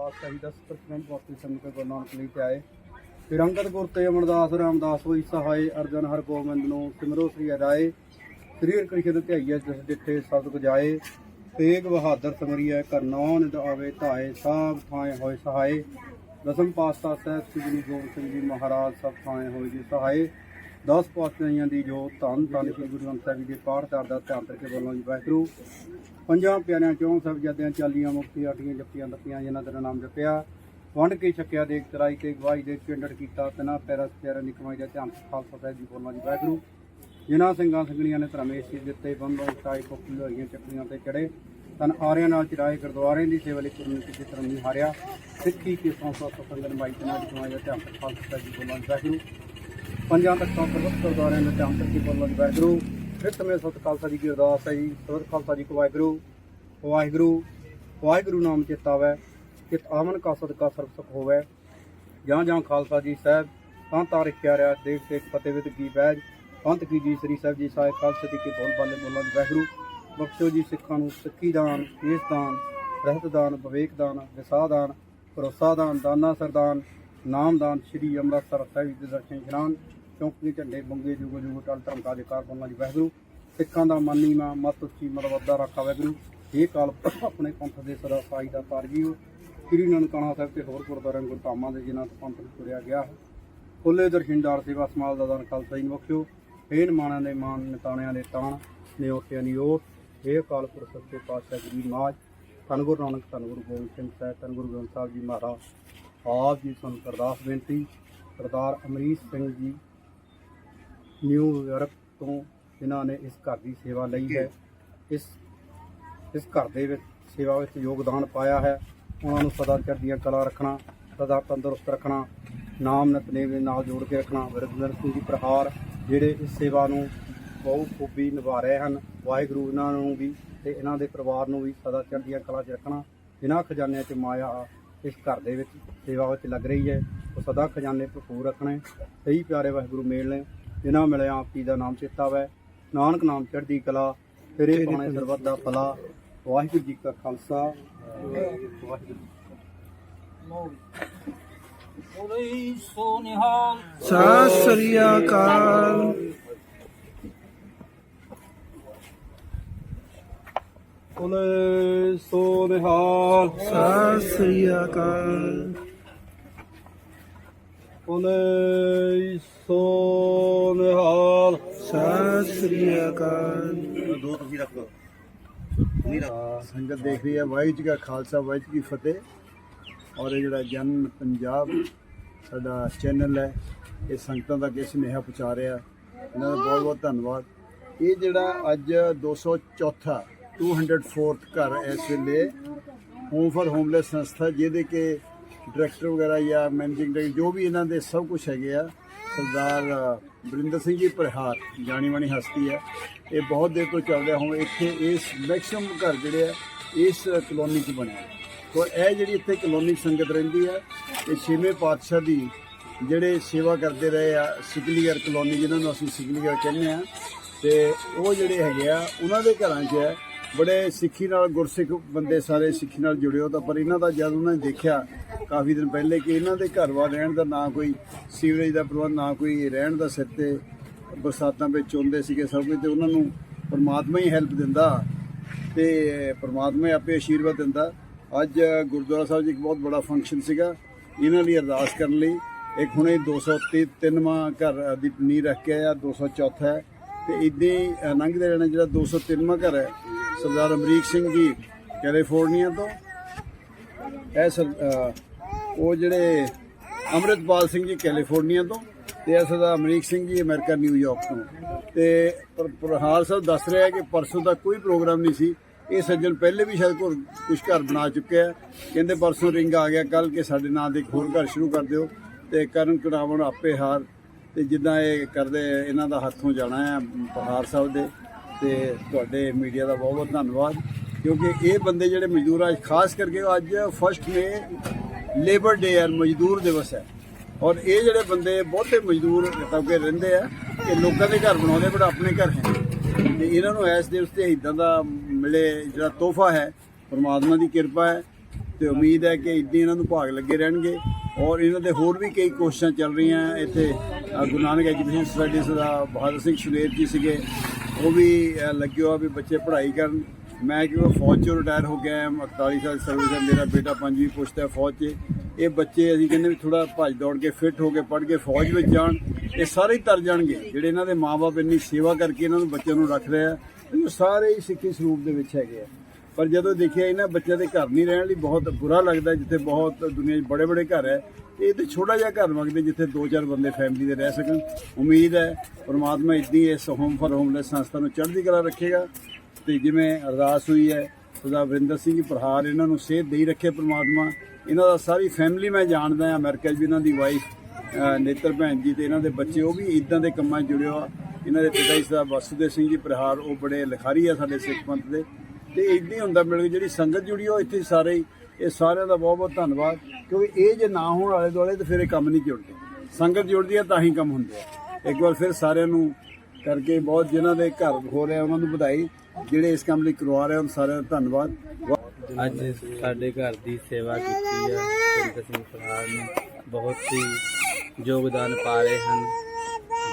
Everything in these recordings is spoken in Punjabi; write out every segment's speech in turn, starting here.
ਪਾਤਸ਼ਾਹੀ ਦਾ ਸਤਿਕਰਮ ਪਾਤੀ ਸੰਗਤ ਗੁਰੂ ਨਾਨਕ ਲਈ ਤੇ ਆਏ ਫਿਰ ਅੰਗਦ ਗੁਰ ਤੇ ਅਮਰਦਾਸ, ਰਾਮਦਾਸ ਹੋਈ ਸਹਾਏ ਅਰਜਨ ਹਰ ਗੋਬਿੰਦ ਨੂੰ ਸਿਮਰੋ ਸ੍ਰੀ ਅਰਾਏ ਸ੍ਰੀ ਕ੍ਰਿਸ਼ਨ ਧਿਆਈਐ ਜਿਸ ਦਿੱਤੇ ਸ਼ਬਦ ਗਜਾਏ ਤੇਗ ਬਹਾਦਰ ਸਮਰੀਐ ਕਰਨੌ ਨਿਦ ਆਵੇ, ਧਾਏ ਸਾਬ ਥਾਏ ਹੋਏ ਸਹਾਏ। ਦਸਮ ਪਾਤਸ਼ਾਹ ਸਾਹਿਬ ਸ੍ਰੀ ਗੁਰੂ ਗੋਬਿੰਦ ਸਿੰਘ ਜੀ ਮਹਾਰਾਜ ਸਭ ਥਾਏ ਹੋਏ ਜੀ ਸਹਾਏ। 10 ਪਾਤਸ਼ਾਹੀਆਂ ਦੀ ਜੋ ਧੰਨ ਧੰਨ ਸ੍ਰੀ ਗੁਰੂ ਗ੍ਰੰਥ ਸਾਹਿਬ ਜੀ ਦੇ ਪਾਠ ਦਾ ਧਿਆਨ ਕਰਕੇ ਬੋਲਣਾ ਜੀ ਵਾਹਿਗੁਰੂ। ਪੰਜਾਂ ਪਿਆਰਿਆਂ ਚੋਂ ਸਭ ਜਦਿਆਂ ਚਾਲੀਆਂ ਮੁਕਤੀ ਆਟੀਆਂ ਜੱਪੀਆਂ ਦੱਪੀਆਂ ਜਿਨ੍ਹਾਂ ਦਾ ਨਾਮ ਜਪਿਆ, ਵੰਡ ਕੇ ਛਕਿਆ ਦੇ ਤਰਾਈ ਤੇ ਗਵਾਈ ਦੇ ਚਿੰਡੜ ਕੀਤਾ, ਤਨਾ ਪੈਰਾ ਪਿਆਰਿਆਂ ਦੀ ਕਮਾਈ ਦਾ ਧਿਆਨ ਖਾਲਸਾ ਸਾਹਿਬ ਜੀ ਬੋਲਣਾ ਜੀ, ਵਾਹਿਗੁਰੂ। ਜਿਨ੍ਹਾਂ ਸਿੰਘਾਂ ਸੰਗਣੀਆਂ ਨੇ ਧਰਮੇਸ਼ ਜੀ ਦਿੱਤੇ ਬੰਦੋਂ ਉਚਾਈ ਕੋਕੀ ਹੋਈਆਂ ਚੱਕਰੀਆਂ ਤੇ ਚੜੇ, ਤਨ ਆਰਿਆਂ ਨਾਲ ਚੜਾਏ ਗੁਰਦੁਆਰਿਆਂ ਦੀ ਸੇਵਾ ਲਈ ਕੁਰਨੀ ਕਿਸੇ ਤਰ੍ਹਾਂ ਨਹੀਂ ਹਾਰਿਆ। ਸਿੱਖੀ ਕੇ ਸੰਸਾ ਸੰਗਨ ਮਾਈ ਤਨਾ ਦੀ ਕਮਾਈ ਦਾ ਧਿਆਨ ਖਾਲਸਾ ਸਾਹਿਬ ਜੀ ਬੋਲਣਾ ਜੀ, ਵਾਹਿਗੁਰੂ। ਪੰਜਾਂ ਤੱਕਾਂ ਸਰਬੱਤ ਗੁਰਦੁਆਰਿਆਂ ਦੇ ਧਿਆਨ ਕਰਕੇ ਬੋਲਣਾ ਜੀ, ਵਾਹਿਗੁਰੂ। ਫਿਰ ਸਮੇਂ ਸਤ ਖਾਲਸਾ ਜੀ ਦੀ ਅਰਦਾਸ ਹੈ ਜੀ? ਸਤ ਖਾਲਸਾ ਜੀ ਕੋ ਵਾਹਿਗੁਰੂ ਵਾਹਿਗੁਰੂ ਵਾਹਿਗੁਰੂ ਨਾਮ ਚਿਤਾਵੈ ਚਿਤ ਆਮਨ ਕਾ ਸਦਕਾ ਸਰਬ ਸੁਖ ਹੋਵੇ। ਜਾਂ ਜਾਂ ਖਾਲਸਾ ਜੀ ਸਾਹਿਬ, ਤਾਂ ਤਾਰਿਕ ਪਿਆਰਿਆ ਦੇਖ ਦੇਖ ਫਤਿਹ ਵਿਦ ਕੀ ਬੈਜ ਪੰਥ ਕੀ ਜੀ ਸ੍ਰੀ ਸਾਹਿਬ ਜੀ ਸਾਹਿਬ ਖਾਲਸੇ ਦੀ ਕੀ ਬੋਲ ਬਾਲੇ ਬੋਲਾਂ ਵਾਹਿਗੁਰੂ। ਬਖਸ਼ੋ ਜੀ ਸਿੱਖਾਂ ਨੂੰ ਸਿੱਖੀ ਦਾਨ, ਕੇਸ ਦਾਨ, ਰਹਿਤ ਦਾਨ, ਵਿਵੇਕ ਦਾਨ, ਵਿਸਾਹ ਦਾਨ, ਭਰੋਸਾ ਦਾਨ, ਦਾਨਾ ਸਰਦਾਨ ਨਾਮ ਦਾਨ, ਸ੍ਰੀ ਅੰਮ੍ਰਿਤਸਰ ਸਾਹਿਬ ਜੀ ਦੇ ਦਰਸ਼ਨ, ਇਸ਼ਨਾਨ। ਚੌਂਕੀ ਝੰਡੇ ਬੰਗੇ ਜੁਗ ਜੁਗ ਟਲ ਧਰਮ ਕਾ ਅਧਿਕਾਰ ਬੋਲਾਂ ਦੀ ਵਾਹਿਗੁਰੂ ਸਿੱਖਾਂ ਦਾ ਮਾਨੀ ਮਾ ਮਤ ਉੱਚੀ ਮਰਵਦਾ ਰੱਖਾ ਵਾਹਿਗੁਰੂ। ਇਹ ਕਾਲ ਆਪਣੇ ਪੰਥ ਦੇ ਸਦਾ ਸਾਈ ਦਾ ਤਾਰਜੀਓ ਸ੍ਰੀ ਨਨਕਾਣਾ ਸਾਹਿਬ ਤੇ ਹੋਰ ਗੁਰਦੁਆਰਿਆਂ ਗੁਰਧਾਮਾਂ ਦੇ ਜਿਨ੍ਹਾਂ ਤੋਂ ਪੰਥ ਨੂੰ ਤੁਰਿਆ ਗਿਆ ਹੈ। ਖੁੱਲੇ ਦਰਸ਼ਨਦਾਰ ਸੇਵਾ ਸਮਾਲ ਦਾ ਦਾਨ ਖਾਲਸਾ ਜੀ ਨੂੰ ਬਖਸ਼ਿਓ। ਫੇਨ ਮਾਣਾਂ ਦੇ ਮਾਨ ਨਿਤਾਣਿਆਂ ਦੇ ਤਾਣ ਨਿਓਟਿਆਂ ਦੀ ਓਟ ਇਹ ਕਾਲ ਪੁਰਖ ਸੱਚੇ ਪਾਤਸ਼ਾਹ ਜੀ ਮਾਜ। ਧੰਨ ਗੁਰੂ ਨਾਨਕ, ਧੰਨ ਗੁਰੂ ਗੋਬਿੰਦ ਸਿੰਘ ਸਾਹਿਬ, ਧੰਨ ਗੁਰੂ ਗ੍ਰੰਥ ਸਾਹਿਬ ਜੀ ਮਹਾਰਾਜ। ਆਪ ਜੀ ਸਾਨੂੰ ਅਰਦਾਸ ਬੇਨਤੀ। ਸਰਦਾਰ ਅਮਰੀਸ਼ ਸਿੰਘ ਜੀ ਨਿਊਯਾਰਕ ਤੋਂ ਜਿਨ੍ਹਾਂ ਨੇ ਇਸ ਘਰ ਦੀ ਸੇਵਾ ਲਈ ਹੈ। ਇਸ ਇਸ ਘਰ ਦੇ ਵਿੱਚ ਸੇਵਾ ਵਿੱਚ ਯੋਗਦਾਨ ਪਾਇਆ ਹੈ। ਉਹਨਾਂ ਨੂੰ ਸਦਾ ਚੜ੍ਹਦੀਆਂ ਕਲਾ ਰੱਖਣਾ, ਸਦਾ ਤੰਦਰੁਸਤ ਰੱਖਣਾ, ਨਾਮ ਨਿਤਨੇਮ ਦੇ ਨਾਲ ਜੋੜ ਕੇ ਰੱਖਣਾ। ਵਰਿੰਦਰ ਸਿੰਘ ਜੀ ਪ੍ਰਹਾਰ ਜਿਹੜੇ ਇਸ ਸੇਵਾ ਨੂੰ ਬਹੁਤ ਖੂਬੀ ਨਿਭਾ ਰਹੇ ਹਨ। ਵਾਹਿਗੁਰੂ ਇਹਨਾਂ ਨੂੰ ਵੀ ਤੇ ਇਹਨਾਂ ਦੇ ਪਰਿਵਾਰ ਨੂੰ ਵੀ ਸਦਾ ਚੜ੍ਹਦੀਆਂ ਕਲਾ 'ਚ ਰੱਖਣਾ। ਜਿਨ੍ਹਾਂ ਖਜ਼ਾਨਿਆਂ 'ਚ ਮਾਇਆ ਇਸ ਘਰ ਦੇ ਵਿੱਚ ਸੇਵਾ ਵਿੱਚ ਲੱਗ ਰਹੀ ਹੈ। ਉਹ ਸਦਾ ਖਜ਼ਾਨੇ ਭਰਪੂਰ ਰੱਖਣੇ। ਸਹੀ ਪਿਆਰੇ ਵਾਹਿਗੁਰੂ ਮੇਲ ਨੇ। ਜਿਨ੍ਹਾਂ ਮਿਲਿਆ ਆਪ ਜੀ ਦਾ ਨਾਮ ਚੇਤਾ ਵੈ। ਨਾਨਕ ਨਾਮ ਚੜ੍ਹਦੀ ਕਲਾ ਤੇਰੇ ਪਾਣੇ ਸਰਬੱਤ ਦਾ ਭਲਾ। ਵਾਹਿਗੁਰੂ ਜੀ ਕਾ ਖਾਲਸਾ। ਵਾਹਿਗੁਰੂ ਸੋ ਨਿਹਾਲ ਸਤਿ ਸ੍ਰੀ ਅਕਾਲ। ਬੋਲੇ ਸੋ ਨਿਹਾਲ। ਸਤਿ ਸ੍ਰੀ ਅਕਾਲ। ਬੋਲੇ ਸੋ ਨਿਹਾਲ ਸਤਿ ਸ੍ਰੀ ਅਕਾਲ। ਦੋ ਤੁਸੀਂ ਰੱਖੋ ਸੰਗਤ ਦੇਖ ਰਹੀ ਹੈ ਵਾਹਿਗੁਰੂ ਜੀ ਕਾ ਖਾਲਸਾ ਵਾਹਿਗੁਰੂ ਜੀ ਕੀ ਫਤਿਹ। ਔਰ ਇਹ ਜਿਹੜਾ ਜਨ ਪੰਜਾਬ ਸਾਡਾ ਚੈਨਲ ਹੈ ਇਹ ਸੰਗਤਾਂ ਤੱਕ ਇਹ ਸੁਨੇਹਾ ਪਹੁੰਚਾ ਰਿਹਾ। ਇਹਨਾਂ ਦਾ ਬਹੁਤ ਬਹੁਤ ਧੰਨਵਾਦ। ਇਹ ਜਿਹੜਾ ਅੱਜ 204 204th ਘਰ ਇਸ ਵੇਲੇ ਹੋਮ ਫॉर ਹੋਮਲੈਸ ਸੰਸਥਾ ਜਿਹਦੇ ਕੇ ਡਾਇਰੈਕਟਰ ਵਗੈਰਾ ਜਾਂ ਮੈਨੇਜਿੰਗ ਡਾਇਰੈਕਟਰ, ਜੋ ਵੀ ਇਹਨਾਂ ਦੇ ਸਭ ਕੁਝ ਹੈਗੇ ਆ, ਸਰਦਾਰ ਬਰਿੰਦਰ ਸਿੰਘ ਜੀ ਪ੍ਰਹਾਰ ਜਾਣੀ ਮਾਣੀ ਹਸਤੀ ਹੈ। ਇਹ ਬਹੁਤ ਦੇਰ ਤੋਂ ਚੱਲ ਰਿਹਾ, ਹੁਣ ਇੱਥੇ ਇਸ ਮੈਕਸਿਮਮ ਘਰ ਜਿਹੜੇ ਆ, ਇਸ ਕਲੋਨੀ 'ਚ ਬਣੇ ਤੋ ਇਹ ਜਿਹੜੀ ਇੱਥੇ ਕਲੋਨੀ ਸੰਗਤ ਰਹਿੰਦੀ ਹੈ ਇਹ ਛੇਵੇਂ ਪਾਤਸ਼ਾਹ ਦੀ ਜਿਹੜੇ ਸੇਵਾ ਕਰਦੇ ਰਹੇ ਆ ਸਿਕਲੀਗਰ ਕਲੋਨੀ ਜਿਹਨਾਂ ਨੂੰ ਅਸੀਂ ਸਿਕਲੀਗਰ ਕਹਿੰਦੇ ਆ, ਤੇ ਉਹ ਜਿਹੜੇ ਹੈਗੇ ਆ, ਉਹਨਾਂ ਦੇ ਘਰਾਂ 'ਚ ਹੈ। ਬੜੇ ਸਿੱਖੀ ਨਾਲ, ਗੁਰਸਿੱਖ ਬੰਦੇ ਸਾਰੇ ਸਿੱਖੀ ਨਾਲ ਜੁੜੇ ਹੋ ਤਾਂ ਪਰ ਇਹਨਾਂ ਦਾ ਜਦ ਉਹਨਾਂ ਨੇ ਦੇਖਿਆ ਕਾਫੀ ਦਿਨ ਪਹਿਲੇ ਕਿ ਇਹਨਾਂ ਦੇ ਘਰ ਵਾਰ ਰਹਿਣ ਦਾ ਨਾ ਕੋਈ ਸੀਵਰੇਜ ਦਾ ਪ੍ਰਬੰਧ, ਨਾ ਕੋਈ ਰਹਿਣ ਦਾ ਸਿਰ ਤੇ ਬਰਸਾਤਾਂ ਵਿੱਚ ਆਉਂਦੇ ਸੀਗੇ ਸਭ ਕੁਝ, ਤੇ ਉਹਨਾਂ ਨੂੰ ਪਰਮਾਤਮਾ ਹੀ ਹੈਲਪ ਦਿੰਦਾ ਤੇ ਪਰਮਾਤਮਾ ਹੀ ਆਪੇ ਆਸ਼ੀਰਵਾਦ ਦਿੰਦਾ। ਅੱਜ ਗੁਰਦੁਆਰਾ ਸਾਹਿਬ 'ਚ ਇੱਕ ਬਹੁਤ ਬੜਾ ਫੰਕਸ਼ਨ ਸੀਗਾ, ਇਹਨਾਂ ਲਈ ਅਰਦਾਸ ਕਰਨ ਲਈ। ਇੱਕ ਹੁਣੇ 203ਵਾਂ ਘਰ ਦੀ ਨੀਂਹ ਰੱਖ ਕੇ ਆ 204 ਹੈ। ਤੇ ਇਦਾਂ ਹੀ ਲੰਘਦੇ ਰਹਿਣਾ ਜਿਹੜਾ 203ਵਾਂ ਘਰ ਹੈ ਸਰਦਾਰ ਅਮਰੀਕ ਸਿੰਘ ਜੀ ਕੈਲੀਫੋਰਨੀਆ ਤੋਂ। ਇਹ ਸਰ ਉਹ ਜਿਹੜੇ ਅੰਮ੍ਰਿਤਪਾਲ ਸਿੰਘ ਜੀ ਕੈਲੀਫੋਰਨੀਆ ਤੋਂ ਤੇ ਇਹ ਸਰਦਾਰ ਅਮਰੀਕ ਸਿੰਘ ਜੀ ਅਮਰੀਕਾ ਨਿਊਯਾਰਕ ਤੋਂ। ਤੇ ਪਰ- ਪ੍ਰਹਾਰ ਸਾਹਿਬ ਦੱਸ ਰਿਹਾ ਕਿ ਪਰਸੋਂ ਦਾ ਕੋਈ ਪ੍ਰੋਗਰਾਮ ਨਹੀਂ ਸੀ। ਇਹ ਸੱਜਣ ਪਹਿਲੇ ਵੀ ਸ਼ਾਇਦ ਕੁਝ ਕੁਝ ਘਰ ਬਣਾ ਚੁੱਕੇ ਆ ਕਹਿੰਦੇ ਪਰਸੋਂ ਰਿੰਗ ਆ ਗਿਆ ਕੱਲ ਕਿ ਸਾਡੇ ਨਾਂ ਦੇ ਇੱਕ ਹੋਰ ਘਰ ਸ਼ੁਰੂ ਕਰ ਦਿਓ। ਤੇ ਕਰਨ ਕਰਾਵਣ ਆਪੇ ਹਾਰ। ਤੇ ਜਿੱਦਾਂ ਇਹ ਕਰਦੇ ਇਹਨਾਂ ਦਾ ਹੱਥੋਂ ਜਾਣਾ ਹੈ ਪਹਾੜ ਸਾਹਿਬ ਦੇ। ਤੇ ਤੁਹਾਡੇ ਮੀਡੀਆ ਦਾ ਬਹੁਤ ਬਹੁਤ ਧੰਨਵਾਦ। ਕਿਉਂਕਿ ਇਹ ਬੰਦੇ ਜਿਹੜੇ ਮਜ਼ਦੂਰ ਅੱਜ ਖਾਸ ਕਰਕੇ ਅੱਜ ਫਸਟ ਮੇ ਲੇਬਰ ਡੇ ਹੈ ਮਜ਼ਦੂਰ ਦਿਵਸ ਹੈ। ਔਰ ਇਹ ਜਿਹੜੇ ਬੰਦੇ ਬਹੁਤੇ ਮਜ਼ਦੂਰ ਤਬਕੇ ਰਹਿੰਦੇ ਆ, ਇਹ ਲੋਕਾਂ ਦੇ ਘਰ ਬਣਾਉਂਦੇ ਪਰ ਆਪਣੇ ਘਰ ਹੈ। ਤੇ ਇਹਨਾਂ ਨੂੰ ਇਸ ਦਿਵਸ ਤੇ ਇਦਾਂ ਦਾ ਮਿਲੇ ਜਿਹੜਾ ਤੋਹਫਾ ਹੈ, ਪਰਮਾਤਮਾ ਦੀ ਕਿਰਪਾ ਹੈ ਤੇ ਉਮੀਦ ਹੈ ਕਿ ਇੱਦਾਂ ਇਹਨਾਂ ਨੂੰ ਭਾਗ ਲੱਗੇ ਰਹਿਣਗੇ। ਔਰ ਇਹਨਾਂ ਦੇ ਹੋਰ ਵੀ ਕਈ ਕੋਸ਼ਿਸ਼ਾਂ ਚੱਲ ਰਹੀਆਂ ਇੱਥੇ। ਗੁਰੂ ਨਾਨਕ ਐਜੂਕੇਸ਼ਨ ਸੋਸਾਇਟੀ ਦਾ ਬਹਾਦਰ ਸਿੰਘ ਸੁਲੇਰ ਜੀ ਸੀਗੇ। ਉਹ ਵੀ ਅ, ਲੱਗੇ ਹੋਆ ਵੀ ਬੱਚੇ ਪੜ੍ਹਾਈ ਕਰਨ। ਮੈਂ ਕਿਉਂ ਫੌਜ ਚੋਂ ਰਿਟਾਇਰ ਹੋ ਗਿਆ ਹਾਂ 48 ਸਾਲ ਸਰਵਿਸ ਹੈ ਮੇਰਾ ਬੇਟਾ ਪੰਜਵੀਂ ਪੁਸ਼ਤ ਹੈ ਫੌਜ 'ਚ। ਇਹ ਬੱਚੇ ਅਸੀਂ ਕਹਿੰਦੇ ਵੀ ਥੋੜਾ ਭੱਜ ਦੌੜ ਕੇ ਫਿੱਟ ਹੋ ਕੇ ਪੜ੍ਹ ਕੇ ਫੌਜ ਵਿੱਚ ਜਾਣ ਇਹ ਸਾਰੇ ਹੀ ਤਰ ਜਾਣਗੇ। ਜਿਹੜੇ ਇਹਨਾਂ ਦੇ ਮਾਪੇ ਇੰਨੀ ਸੇਵਾ ਕਰਕੇ ਇਹਨਾਂ ਨੂੰ ਬੱਚਿਆਂ ਨੂੰ ਰੱਖ ਰਹੇ ਆ ਇਹ ਸਾਰੇ ਹੀ ਸਿੱਖੀ ਸਰੂਪ ਦੇ ਵਿੱਚ ਹੈਗੇ ਆ। ਪਰ ਜਦੋਂ ਦੇਖਿਆ ਇਹਨਾਂ ਬੱਚਿਆਂ ਦੇ ਘਰ ਨਹੀਂ ਰਹਿਣ ਲਈ ਬਹੁਤ ਬੁਰਾ ਲੱਗਦਾ ਜਿੱਥੇ ਬਹੁਤ ਦੁਨੀਆ 'ਚ ਬੜੇ ਬੜੇ ਘਰ ਹੈ ਇਹ ਤੇ ਛੋਟਾ ਜਿਹਾ ਘਰ ਮੰਗਦੇ ਜਿੱਥੇ ਦੋ ਚਾਰ ਬੰਦੇ ਫੈਮਿਲੀ ਦੇ ਰਹਿ ਸਕਣ। ਉਮੀਦ ਹੈ ਪਰਮਾਤਮਾ ਇਦਾਂ ਹੀ ਇਸ ਹੋਮ ਫॉर ਹੋਮਲੈਸ ਸੰਸਥਾ ਨੂੰ ਚੜ੍ਹਦੀ ਕਲਾ ਰੱਖੇਗਾ। ਤੇ ਜਿਵੇਂ ਅਰਦਾਸ ਹੋਈ ਹੈ, ਖੁਦਾ ਵਰਿੰਦਰ ਸਿੰਘ ਜੀ ਪ੍ਰਹਾਰ ਇਹਨਾਂ ਨੂੰ ਸਿਹਤ ਦੇਈ ਰੱਖੇ ਪਰਮਾਤਮਾ। ਇਹਨਾਂ ਦਾ ਸਾਰੀ ਫੈਮਿਲੀ ਮੈਂ ਜਾਣਦਾ ਹਾਂ, ਅਮਰੀਕਾ 'ਚ ਵੀ ਇਹਨਾਂ ਦੀ ਵਾਈਫ ਨੇਤਰ ਭੈਣ ਜੀ ਤੇ ਇਹਨਾਂ ਦੇ ਬੱਚੇ, ਉਹ ਵੀ ਇਦਾਂ ਦੇ ਕੰਮਾਂ 'ਚ ਜੁੜੇ ਆ। ਇਹਨਾਂ ਦੇ ਪਿਤਾ ਜੀ ਸਾਹਿਬ ਵਸੂਦੇਵ ਸਿੰਘ ਜੀ ਪ੍ਰਹਾਰ, ਉਹ ਬੜੇ ਲਿਖਾਰੀ ਆ ਸਾਡੇ ਸਿੱਖ ਪੰਥ ਦੇ। ਤੇ ਇਦਾਂ ਹੀ ਹੁੰਦਾ ਮਿਲ ਕੇ ਜਿਹੜੀ ਸੰਗਤ ਜੁੜੀ ਆ, ਉਹ ਇੱਥੇ ਸਾਰੇ ਹੀ ਇਹ ਸਾਰਿਆਂ ਦਾ ਬਹੁਤ ਬਹੁਤ ਧੰਨਵਾਦ। ਕਿਉਂਕਿ ਇਹ ਜੇ ਨਾ ਹੋਣ ਵਾਲੇ ਦੁਆਲੇ ਤੇ ਫਿਰ ਇਹ ਕੰਮ ਨਹੀਂ ਜੁੜਦੇ। ਸੰਗਤ ਜੁੜਦੀ ਹੈ ਤਾਂ ਹੀ ਕੰਮ ਹੁੰਦੇ ਆ। ਇੱਕ ਵਾਰ ਫਿਰ ਸਾਰਿਆਂ ਨੂੰ ਕਰਕੇ ਬਹੁਤ ਜਿਨ੍ਹਾਂ ਦੇ ਘਰ ਹੋ ਰਿਹਾ ਉਹਨਾਂ ਨੂੰ ਵਧਾਈ। ਜਿਹੜੇ ਇਸ ਕੰਮ ਲਈ ਕਰਵਾ ਰਹੇ ਉਹਨਾਂ ਸਾਰਿਆਂ ਦਾ ਧੰਨਵਾਦ। ਅੱਜ ਸਾਡੇ ਘਰ ਦੀ ਸੇਵਾ ਕੀਤੀ ਹੈ ਸਿੰਦਰ ਸਿੰਘ ਫਰਾਰ ਨੇ ਬਹੁਤ ਹੀ ਯੋਗਦਾਨ ਪਾ ਰਹੇ ਹਨ।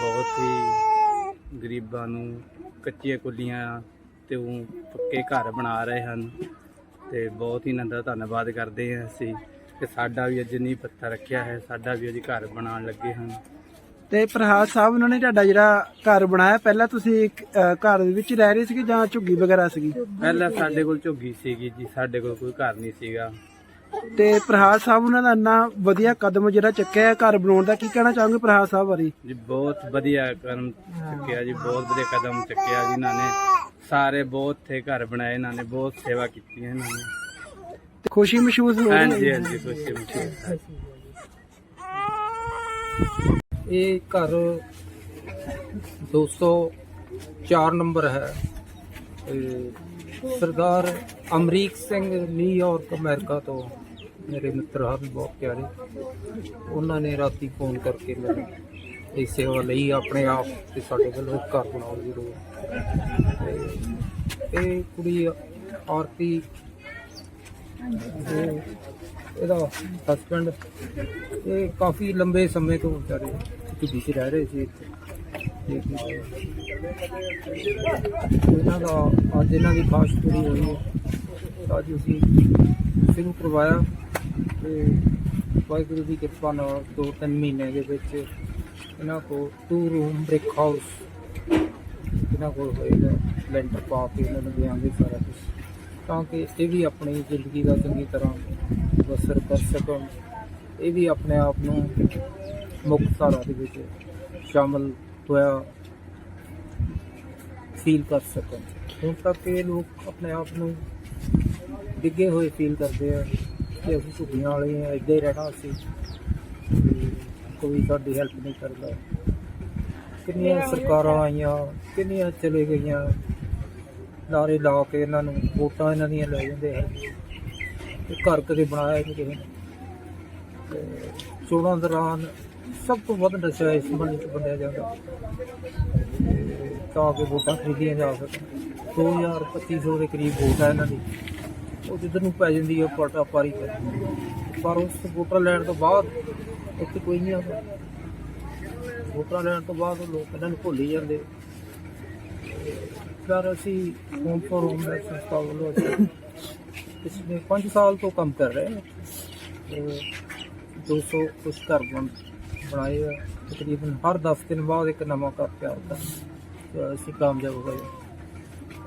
ਬਹੁਤ ਹੀ ਗਰੀਬਾਂ ਨੂੰ ਕੱਚੀਆਂ ਕੁੱਲੀਆਂ ਤੇ ਉਹ ਪੱਕੇ ਘਰ ਬਣਾ ਰਹੇ ਹਨ। ਤੇ ਬਹੁਤ ਹੀ ਇਹਨਾਂ ਦਾ ਧੰਨਵਾਦ ਕਰਦੇ ਹਾਂ ਅਸੀਂ ਕਿ ਸਾਡਾ ਵੀ ਅੱਜ ਨੀਂਹ ਪੱਥਰ ਰੱਖਿਆ ਹੈ ਸਾਡਾ ਵੀ ਅੱਜ ਘਰ ਬਣਾਉਣ ਲੱਗੇ ਹਨ। ਤੇ ਪ੍ਰਹਾਦ ਸਾਹਿਬ ਉਹਨਾਂ ਨੇ ਤੁਹਾਡਾ ਜਿਹੜਾ ਘਰ ਬਣਾਇਆ ਪਹਿਲਾਂ ਤੁਸੀਂ ਘਰ ਦੇ ਵਿੱਚ ਰਹਿ ਰਹੇ ਸੀਗੇ ਜਾਂ ਝੁੱਗੀ ਵਗੈਰਾ ਸੀਗੀ? ਪਹਿਲਾਂ ਸਾਡੇ ਕੋਲ ਝੁੱਗੀ ਸੀਗੀ ਜੀ ਸਾਡੇ ਕੋਲ ਕੋਈ ਘਰ ਨਹੀਂ ਸੀਗਾ। ਤੇ ਪ੍ਰਹਾਦ ਸਾਹਿਬ ਉਹਨਾਂ ਦਾ ਇੰਨਾ ਵਧੀਆ ਕਦਮ ਜਿਹੜਾ ਚੱਕਿਆ ਹੈ ਘਰ ਬਣਾਉਣ ਦਾ ਕੀ ਕਹਿਣਾ ਚਾਹੋਗੇ ਪ੍ਰਹਾਦ ਸਾਹਿਬ ਬਾਰੇ? ਜੀ ਬਹੁਤ ਵਧੀਆ ਕਦਮ ਚੁੱਕਿਆ ਜੀ ਬਹੁਤ ਵਧੀਆ ਕਦਮ ਚੁੱਕਿਆ ਜੀ ਇਹਨਾਂ ਨੇ। ਸਾਰੇ ਬਹੁਤ ਥੇ ਘਰ ਬਣਾਏ ਇਹਨਾਂ ਨੇ ਬਹੁਤ ਸੇਵਾ ਕੀਤੀ ਹੈ ਇਹਨਾਂ ਨੇ। ਤੇ ਖੁਸ਼ੀ ਮਹਿਸੂਸ ਹੋ ਰਹੀ ਹਾਂਜੀ ਹੈ? ਹਾਂਜੀ ਖੁਸ਼ੀ ਮਹਿਸੂਸ ਇਹ ਘਰ 204 ਨੰਬਰ ਹੈ। ਤੇ Sardar Amrik Singh New York America ਤੋਂ ਮੇਰੇ ਮਿੱਤਰ ਹਨ ਬਹੁਤ ਪਿਆਰੇ। ਉਹਨਾਂ ਨੇ ਰਾਤੀ ਫੋਨ ਕਰਕੇ ਮੈਨੂੰ ਇਹ ਸੇਵਾ ਲਈ, ਆਪਣੇ ਆਪ ਤੇ ਸਾਡੇ ਵੱਲੋਂ ਘਰ ਬਣਾਓ ਜ਼ਰੂਰ ਇਹ ਕੁੜੀ ਆਰਤੀ ਇਹ ਇਹਦਾ ਹਸਬੰਡ ਇਹ ਕਾਫੀ ਲੰਬੇ ਸਮੇਂ ਤੋਂ ਵਿਚਾਰੇ ਝੁੱਗੀ 'ਚ ਰਹਿ ਰਹੇ ਸੀ ਇੱਥੇ। ਇਹਨਾਂ ਦਾ ਅੱਜ ਇਹਨਾਂ ਦੀ ਖਾਸ ਪੂਰੀ ਹੋਈ ਹੈ। ਅੱਜ ਅਸੀਂ ਸ਼ੁਰੂ ਕਰਵਾਇਆ ਤੇ ਵਾਹਿਗੁਰੂ ਦੀ ਕਿਰਪਾ ਨਾਲ ਦੋ ਤਿੰਨ ਮਹੀਨੇ ਦੇ ਵਿੱਚ ਇਹਨਾਂ ਕੋਲ ਟੂ ਰੂਮ ਬ੍ਰਿਕ ਹਾਊਸ ਇਹਨਾਂ ਕੋਲ ਹੋਏਗਾ ਲੈਂਟਰ ਪਾ ਕੇ ਇਹਨਾਂ ਨੂੰ ਦੇਵਾਂਗੇ ਸਾਰਾ ਕੁਝ ਤਾਂ ਕਿ ਇਹ ਵੀ ਆਪਣੀ ਜ਼ਿੰਦਗੀ ਦਾ ਚੰਗੀ ਤਰ੍ਹਾਂ ਬਸਰ ਕਰ ਸਕਣ। ਇਹ ਵੀ ਆਪਣੇ ਆਪ ਨੂੰ ਮੁੱਖ ਧਾਰਾ ਦੇ ਵਿੱਚ ਸ਼ਾਮਲ ਹੋਇਆ ਫੀਲ ਕਰ ਸਕਣ ਹੁਣ ਤੱਕ ਇਹ ਲੋਕ ਆਪਣੇ ਆਪ ਨੂੰ ਡਿੱਗੇ ਹੋਏ ਫੀਲ ਕਰਦੇ ਆ ਕਿ ਅਸੀਂ ਝੁੱਗੀਆਂ ਵਾਲੇ ਆ ਇੱਦਾਂ ਹੀ ਰਹਿਣਾ ਅਸੀਂ। ਕੋਈ ਸਾਡੀ ਹੈਲਪ ਨਹੀਂ ਕਰਦਾ। ਕਿੰਨੀਆਂ ਸਰਕਾਰਾਂ ਆਈਆਂ ਕਿੰਨੀਆਂ ਚਲੇ ਗਈਆਂ। ਲਾਰੇ ਲਾ ਕੇ ਇਹਨਾਂ ਨੂੰ ਵੋਟਾਂ ਇਹਨਾਂ ਦੀਆਂ ਲੈ ਜਾਂਦੇ ਆ। ਤੇ ਘਰ ਕਦੇ ਬਣਾਇਆ ਨਹੀਂ ਕਿਸੇ ਨੇ। ਚੋਣਾਂ ਦੌਰਾਨ ਸਭ ਤੋਂ ਵੱਧ ਨਸ਼ਾ ਇਸ ਮੰਡੀ 'ਚ ਵੰਡਿਆ ਜਾਂਦਾ ਤੇ ਤਾਂ ਕਿ ਵੋਟਾਂ ਖਰੀਦੀਆਂ ਜਾ ਸਕਣ। 2000 2500 ਦੇ ਕਰੀਬ ਵੋਟ ਹੈ ਇਹਨਾਂ ਦੀ। ਉਹ ਜਿੱਧਰ ਨੂੰ ਪੈ ਜਾਂਦੀ ਹੈ ਪਾਟਾ ਪਾਰੀ ਤੇ ਪਰ ਉਸ ਵੋਟਾਂ ਲੈਣ ਤੋਂ ਬਾਅਦ ਇੱਥੇ ਕੋਈ ਨਹੀਂ ਆਉਂਦਾ। ਵੋਟਾਂ ਲੈਣ ਤੋਂ ਬਾਅਦ ਉਹ ਲੋਕ ਇਹਨਾਂ ਨੂੰ ਭੁੱਲ ਹੀ ਜਾਂਦੇ ਸਰ ਅਸੀਂ ਹੋਮ ਫੋਰ ਹੋਮ ਦਾ ਸੰਸਥਾ ਵੱਲੋਂ ਅਸੀਂ ਪਿਛਲੇ 5 ਸਾਲ ਤੋਂ ਕੰਮ ਕਰ ਰਹੇ ਹਾਂ। ਤੇ 200 ਕੁਛ ਘਰ ਬਣ ਬਣਾਏ ਆ। ਤਕਰੀਬਨ ਹਰ 10 ਦਿਨ ਬਾਅਦ ਇੱਕ ਨਵਾਂ ਘਰ ਪਿਆ ਕਰ ਤੇ ਅਸੀਂ ਕਾਮਯਾਬ ਹੋਏ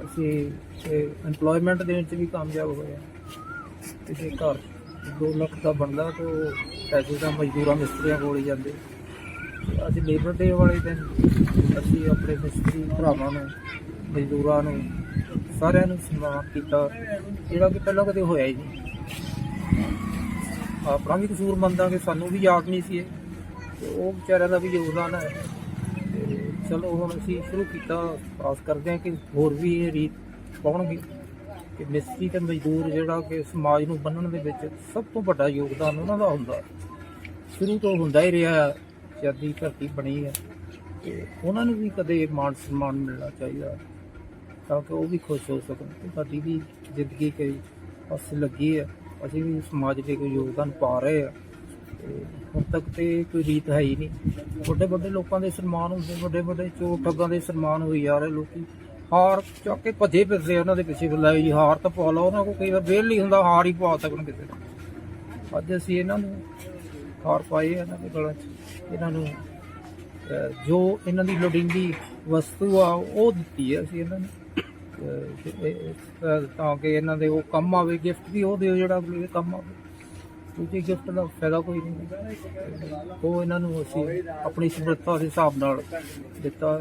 ਅਸੀਂ EMPLOYMENT ਦੇਣ ਚ ਵੀ ਕਾਮਯਾਬ ਹੋਏ ਆ। ਤੇ ਜੇ ਘਰ 2 ਲੱਖ ਦਾ ਬਣਦਾ ਤਾਂ ਉਹ ਪੈਸੇ ਤਾਂ ਮਜ਼ਦੂਰਾਂ, ਮਿਸਤਰੀਆਂ ਕੋਲ ਹੀ ਜਾਂਦੇ। ਤੇ ਅੱਜ ਲੇਬਰ ਡੇ ਵਾਲੇ ਦਿਨ ਅਸੀਂ ਆਪਣੇ ਮਿਸਤਰੀ ਭਰਾਵਾਂ ਨੂੰ, ਮਜ਼ਦੂਰਾਂ ਨੂੰ, ਸਾਰਿਆਂ ਨੂੰ ਸਨਮਾਨ ਕੀਤਾ। ਜਿਹੜਾ ਕਿ ਪਹਿਲਾਂ ਕਦੇ ਹੋਇਆ ਹੀ ਨਹੀਂ। ਆਪਣਾ ਵੀ ਕਸੂਰ ਮੰਨਦਾ ਕਿ ਸਾਨੂੰ ਵੀ ਯਾਦ ਨਹੀਂ ਸੀ ਇਹ। ਤੇ ਉਹ ਵਿਚਾਰਿਆਂ ਦਾ ਵੀ ਯੋਗਦਾਨ ਹੈ। ਤੇ ਚਲੋ ਹੁਣ ਅਸੀਂ ਸ਼ੁਰੂ ਕੀਤਾ ਆਸ ਕਰਦੇ ਹਾਂ ਕਿ ਹੋਰ ਵੀ ਇਹ ਰੀਤ ਪਾਉਣਗੇ। ਕਿ ਮਿਸਤਰੀ ਤੇ ਮਜ਼ਦੂਰ ਜਿਹੜਾ ਕਿ ਸਮਾਜ ਨੂੰ ਬੰਨਣ ਦੇ ਵਿੱਚ ਸਭ ਤੋਂ ਵੱਡਾ ਯੋਗਦਾਨ ਉਹਨਾਂ ਦਾ ਹੁੰਦਾ ਸ਼ੁਰੂ ਤੋਂ ਹੁੰਦਾ ਹੀ ਰਿਹਾ ਹੈ, ਧਰਤੀ ਬਣੀ ਹੈ। ਤੇ ਉਹਨਾਂ ਨੂੰ ਵੀ ਕਦੇ ਮਾਣ ਸਨਮਾਨ ਮਿਲਣਾ ਚਾਹੀਦਾ ਤਾਂ ਕਿ ਉਹ ਵੀ ਖੁਸ਼ ਹੋ ਸਕਣ ਕਿ ਸਾਡੀ ਵੀ ਜ਼ਿੰਦਗੀ ਕਈ ਪਾਸੇ ਲੱਗੀ ਹੈ। ਅਸੀਂ ਵੀ ਸਮਾਜ ਦੇ ਕੋਈ ਯੋਗਦਾਨ ਪਾ ਰਹੇ ਆ ਤੇ ਹੁਣ ਤੱਕ ਤੇ ਕੋਈ ਰੀਤ ਹੈ ਹੀ ਨਹੀਂ। ਵੱਡੇ ਵੱਡੇ ਲੋਕਾਂ ਦੇ ਸਨਮਾਨ ਹੁੰਦੇ ਵੱਡੇ ਵੱਡੇ ਚੋਰ ਠੱਗਾਂ ਦੇ ਸਨਮਾਨ ਹੋਈ ਜਾ ਰਹੇ ਲੋਕੀ। ਹਾਰ ਚੱਕ ਕੇ ਭੱਜੇ ਫਿਰਦੇ ਉਹਨਾਂ ਦੇ ਪਿੱਛੇ ਲੈ ਜੀ, ਹਾਰ ਤਾਂ ਪਾ ਲਓ ਉਹਨਾਂ ਕੋਲ, ਕਈ ਵਾਰ ਵੇਲ ਨਹੀਂ ਹੁੰਦਾ, ਹਾਰ ਹੀ ਪਾ ਸਕਣ ਕਿਸੇ ਦਾ। ਅੱਜ ਅਸੀਂ ਇਹਨਾਂ ਨੂੰ ਹਾਰ ਪਾਈ ਹੈ ਇਹਨਾਂ ਦੇ ਗਲਾਂ 'ਚ। ਇਹਨਾਂ ਨੂੰ ਜੋ ਇਹਨਾਂ ਦੀ ਲੋੜੀਂਦੀ ਵਸਤੂ ਆ, ਉਹ ਦਿੱਤੀ ਹੈ ਅਸੀਂ ਇਹਨਾਂ ਨੂੰ। ਤਾਂ ਕਿ ਇਹਨਾਂ ਦੇ ਉਹ ਕੰਮ ਆਵੇ, ਗਿਫਟ ਵੀ ਉਹ ਦਿਓ ਜਿਹੜਾ ਅਗਲੇ ਕੰਮ ਆਵੇ। ਦੂਜੇ ਗਿਫਟ ਦਾ ਫਾਇਦਾ ਕੋਈ ਨਹੀਂ। ਉਹ ਇਹਨਾਂ ਨੂੰ ਅਸੀਂ ਆਪਣੀ ਸਮਰੱਥਾ ਦੇ ਹਿਸਾਬ ਨਾਲ ਦਿੱਤਾ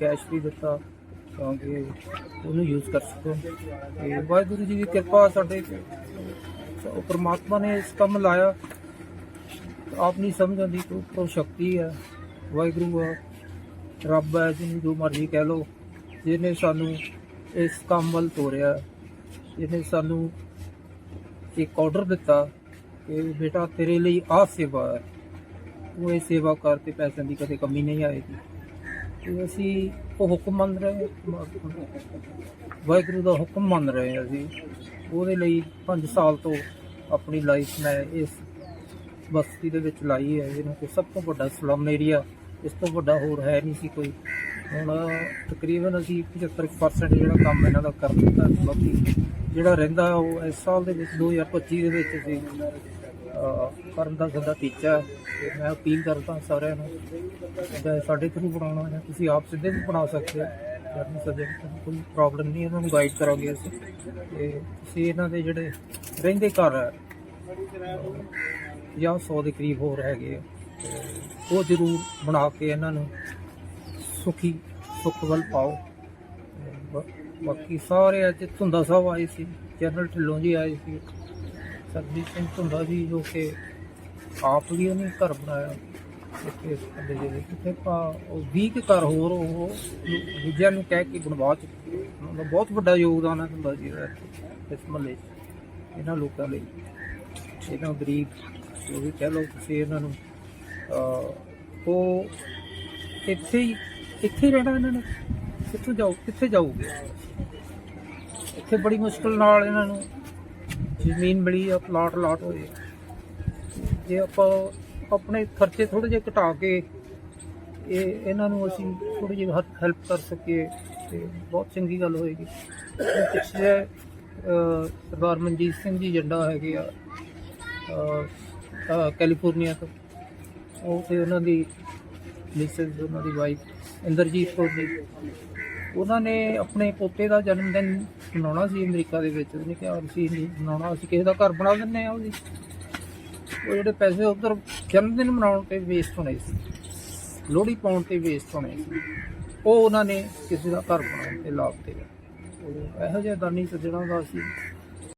ਕੈਸ਼ ਵੀ ਦਿੱਤਾ ਤਾਂ ਕਿ ਉਹਨੂੰ ਯੂਜ਼ ਕਰ ਸਕਣ। ਤੇ ਵਾਹਿਗੁਰੂ ਜੀ ਦੀ ਕਿਰਪਾ ਸਾਡੇ ਤੇ ਉਹ ਪ੍ਰਮਾਤਮਾ ਨੇ ਇਸ ਕੰਮ ਲਾਇਆ। ਆਪ ਨਹੀਂ ਸਮਝ ਆਉਂਦੀ ਕਿ ਉਹ ਸ਼ਕਤੀ ਹੈ। ਵਾਹਿਗੁਰੂ ਆ, ਰੱਬ ਹੈ ਜਿਹਨੂੰ ਜੋ ਮਰਜ਼ੀ ਕਹਿ ਲਓ, ਜਿਹਨੇ ਸਾਨੂੰ ਇਸ ਕੰਮ ਵੱਲ ਤੋਰਿਆ, ਜਿਹਨੇ ਸਾਨੂੰ ਇੱਕ ਆਰਡਰ ਦਿੱਤਾ ਕਿ ਬੇਟਾ ਤੇਰੇ ਲਈ ਆਹ ਸੇਵਾ ਹੈ। ਤੂੰ ਇਹ ਸੇਵਾ ਕਰ ਤੇ ਪੈਸਿਆਂ ਦੀ ਕਦੇ ਕਮੀ ਨਹੀਂ ਆਏਗੀ। ਤੇ ਅਸੀਂ ਉਹ ਹੁਕਮ ਮੰਨ ਰਹੇ ਵਾਹਿਗੁਰੂ ਦਾ ਹੁਕਮ ਮੰਨ ਰਹੇ ਹਾਂ ਅਸੀਂ। ਉਹਦੇ ਲਈ 5 ਸਾਲ ਤੋਂ ਆਪਣੀ ਲਾਈਫ ਮੈਂ ਇਸ ਬਸਤੀ ਦੇ ਵਿੱਚ ਲਾਈ ਹੈ। ਜਿਹਨੂੰ ਕਿ ਸਭ ਤੋਂ ਵੱਡਾ ਸਲਮ ਏਰੀਆ ਇਸ ਤੋਂ ਵੱਡਾ ਹੋਰ ਹੈ ਨਹੀਂ ਸੀ ਕੋਈ। ਹੁਣ ਤਕਰੀਬਨ ਅਸੀਂ 75% ਜਿਹੜਾ ਕੰਮ ਇਹਨਾਂ ਦਾ ਕਰ ਦਿੱਤਾ। ਬਾਕੀ ਜਿਹੜਾ ਰਹਿੰਦਾ ਉਹ ਇਸ ਸਾਲ ਦੇ ਵਿੱਚ 2025 ਦੇ ਵਿੱਚ ਅਸੀਂ ਕਰਨ ਦਾ ਸਾਡਾ ਟੀਚਾ ਹੈ। ਤੇ ਮੈਂ ਅਪੀਲ ਕਰਦਾ ਸਾਰਿਆਂ ਨੂੰ ਚਾਹੇ ਸਾਡੇ ਥਰੂ ਬਣਾਉਣਾ ਜਾਂ ਤੁਸੀਂ ਆਪ ਸਿੱਧੇ ਵੀ ਬਣਾ ਸਕਦੇ ਹੋ। ਕਰਨ ਸਕਦੇ ਕੋਈ ਪ੍ਰੋਬਲਮ ਨਹੀਂ ਇਹਨਾਂ ਨੂੰ ਗਾਈਡ ਕਰਾਂਗੇ ਅਸੀਂ। ਤੇ ਤੁਸੀਂ ਇਹਨਾਂ ਦੇ ਜਿਹੜੇ ਰਹਿੰਦੇ ਘਰ ਹੈ, ਜਾਂ 100 ਦੇ ਕਰੀਬ ਹੋਰ ਹੈਗੇ ਆ ਤੇ ਉਹ ਜ਼ਰੂਰ ਬਣਾ ਕੇ ਇਹਨਾਂ ਨੂੰ ਸੁਖੀ ਸੁੱਖ ਵੱਲ ਪਾਓ ਬਾਕੀ ਸਾਰੇ ਅੱਜ ਧੁੰਦਾ ਸਾਹਿਬ ਆਏ ਸੀ। ਜਨਰਲ ਢਿੱਲੋਂ ਜੀ ਆਏ ਸੀ। ਸਰਜੀਤ ਸਿੰਘ ਧੁੰਦਾ ਜੀ ਜੋ ਕਿ ਆਪ ਵੀ ਉਹਨੇ ਘਰ ਬਣਾਇਆ। ਇੱਥੇ ਇਸ ਪਿੰਡ ਦੇ ਵਿੱਚ ਤੇ ਪਾ ਉਹ 20 ਕੁ ਘਰ ਹੋਰ ਉਹ ਦੂਜਿਆਂ ਨੂੰ ਕਹਿ ਕੇ ਬਣਵਾ ਚੁੱਕੇ ਉਹਨਾਂ ਦਾ ਬਹੁਤ ਵੱਡਾ ਯੋਗਦਾਨ ਹੈ ਧੁੰਦਾ ਜੀ ਦਾ ਇੱਥੇ, ਇਸ ਮਹੱਲੇ 'ਚ ਇਹਨਾਂ ਲੋਕਾਂ ਲਈ। ਇਹਨਾਂ ਗਰੀਬ ਜੋ ਵੀ ਕਹਿ ਲਓ ਤੁਸੀਂ ਇਹਨਾਂ ਨੂੰ ਉਹ ਇੱਥੇ ਹੀ ਇੱਥੇ ਹੀ ਰਹਿਣਾ ਇਹਨਾਂ ਨੇ। ਕਿੱਥੋਂ ਜਾਓ ਕਿੱਥੇ ਜਾਊਗੇ? ਇੱਥੇ ਬੜੀ ਮੁਸ਼ਕਲ ਨਾਲ ਇਹਨਾਂ ਨੂੰ ਜ਼ਮੀਨ ਮਿਲੀ ਆ ਪਲਾਟ ਲਾਟ ਹੋਏ ਜੇ ਆਪਾਂ ਆਪਣੇ ਖਰਚੇ ਥੋੜੇ ਜਿਹੇ ਘਟਾ ਕੇ ਇਹ ਇਹਨਾਂ ਨੂੰ ਅਸੀਂ ਥੋੜੀ ਜਿਹੀ ਹੈਲਪ ਕਰ ਸਕੀਏ, ਤੇ ਬਹੁਤ ਚੰਗੀ ਗੱਲ ਹੋਏਗੀ। ਪਿੱਛੇ ਸਰਦਾਰ ਮਨਜੀਤ ਸਿੰਘ ਜੀ ਜੰਡਾ ਹੈਗੇ ਆ ਕੈਲੀਫੋਰਨੀਆ ਤੋਂ। ਉਹ ਤੇ ਉਹਨਾਂ ਦੀ ਮਿਸਿਸ ਉਹਨਾਂ ਦੀ ਵਾਈਫ ਇੰਦਰਜੀਤ ਕੌਰ ਜੀ। ਉਹਨਾਂ ਨੇ ਆਪਣੇ ਪੋਤੇ ਦਾ ਜਨਮ ਦਿਨ ਮਨਾਉਣਾ ਸੀ ਅਮਰੀਕਾ ਦੇ ਵਿੱਚ, ਉਹਨੇ ਕਿਹਾ ਅਸੀਂ ਨਹੀਂ ਮਨਾਉਣਾ ਅਸੀਂ ਕਿਸੇ ਦਾ ਘਰ ਬਣਾ ਦਿੰਨੇ ਆ ਉਹਦੀ। ਉਹ ਜਿਹੜੇ ਪੈਸੇ ਉਧਰ ਜਨਮ ਦਿਨ ਮਨਾਉਣ ਤੇ ਵੇਸਟ ਹੋਣੇ ਸੀ, ਲੋਹੜੀ ਪਾਉਣ ਤੇ ਵੇਸਟ ਹੋਣੇ ਸੀ, ਉਹ ਉਹਨਾਂ ਨੇ ਕਿਸੇ ਦਾ ਘਰ ਬਣਾਉਣ ਤੇ ਲਾਭ ਤੇ ਉਹ ਇਹੋ ਜਿਹਾ ਦਾਨੀ ਸੱਜਣਾ ਦਾ ਸੀ।